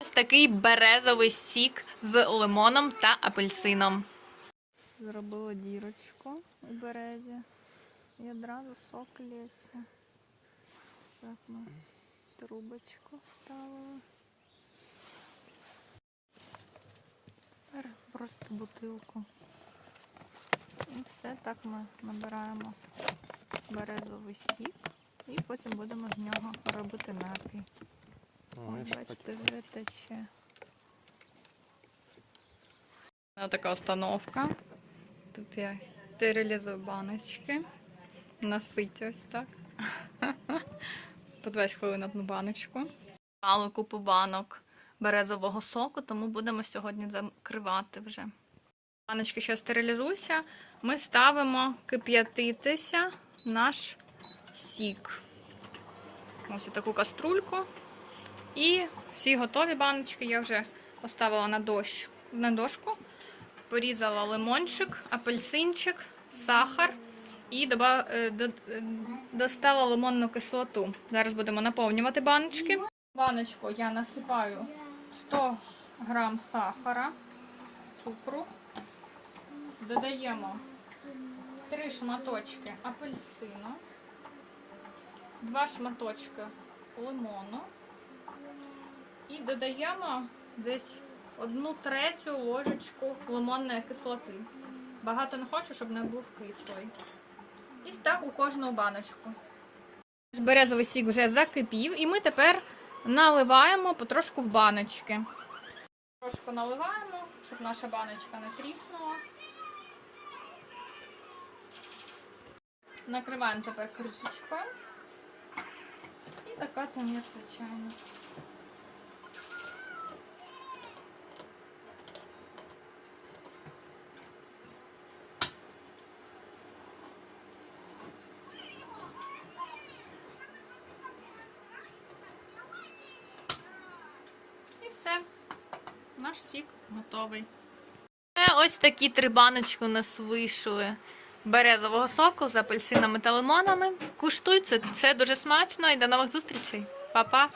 Ось такий березовий сік з лимоном та апельсином. Зробила дірочку у березі. І одразу сок лється. Так ми трубочку вставили. Тепер просто бутилку. І все так ми набираємо березовий сік. І потім будемо з нього робити напій. Бачите, вже тече. Ось така установка. Тут я стерилізую баночки. Насить ось так. По 20 хвилин одну баночку. Мало купу банок березового соку, тому будемо сьогодні закривати вже. Баночки ще стерилізуються. Ми ставимо кип'ятитися наш сік. Ось таку каструльку. І всі готові баночки я вже поставила на, дощ, на дошку. Порізала лимончик, апельсинчик, сахар і е, е, достала лимонну кислоту. Зараз будемо наповнювати баночки. Баночку я насипаю 100 грам сахара, цукру. Додаємо 3 шматочки апельсину, 2 шматочки лимону. І додаємо десь одну третю ложечку лимонної кислоти. Багато не хочу, щоб не був кислий. І так у кожну баночку. Березовий сік вже закипів, і ми тепер наливаємо потрошку в баночки. Трошку наливаємо, щоб наша баночка не тріснула. Накриваємо тепер кришечкою. І закатуємо, як звичайно. Все. Наш сік готовий. Ось такі три баночки у нас вийшли березового соку з апельсинами та лимонами. Куштуйте, це дуже смачно і до нових зустрічей. Па-па!